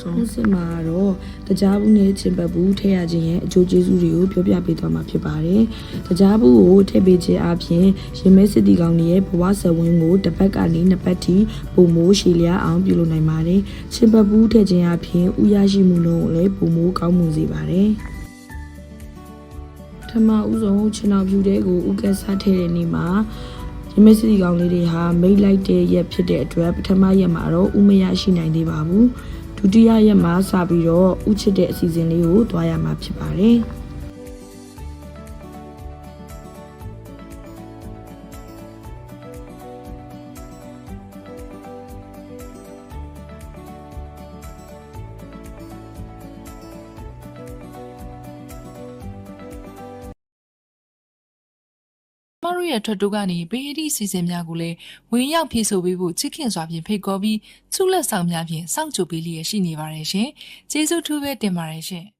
ဆုံးစစ်မှာတော့တကြားဘူးနဲ့ချင်ပတ်ဘူးထည့်ရခြင်းရဲ့အကျိုးကျေးဇူးတွေကိုပြောပြပေးသွားမှာဖြစ်ပါတယ်။တကြားဘူးကိုထည့်ပေးခြင်းအပြင်ရင်မဲစစ်တီကောင်တွေရဲ့ဘဝဆက်ဝင်းကိုတစ်ပတ်ကနေနှစ်ပတ်ထိပုံမိုးရှည်လျားအောင်ပြုလုပ်နိုင်ပါတယ်။ချင်ပတ်ဘူးထည့်ခြင်းအပြင်ဥရရှိမှုလုံးကိုလည်းပုံမိုးကောင်းမှုစေပါတယ်။ပထမဦးဆုံးခြေနောက်ဖြူတဲ့ကိုဥကစားထည့်တဲ့နေ့မှာရမစစ်တီကောင်လေးတွေဟာမိတ်လိုက်တဲ့ရက်ဖြစ်တဲ့အတွက်ပထမရက်မှာတော့ဥမရရှိနိုင်သေးပါဘူး ဒုတိယရက်မှာစပြီးတော့ဥချစ်တဲ့အစီအစဉ်လေးကိုတွားရမှာဖြစ်ပါတယ် မတို့ရဲ့ထွက်တိုးကနေဘေးအသည့်အစီအစဉ်များကိုလည်းဝင်ရောက်ဖြည့်ဆို့ပေးဖို့ချစ်ခင်စွာဖြင့်ဖိတ်ခေါ်ပြီးဆုလက်ဆောင်များဖြင့်စောင့်ကြိုပေးလျက်ရှိနေပါတယ်ရှင်။ကျေးဇူးထူးပဲတင်ပါတယ်ရှင်။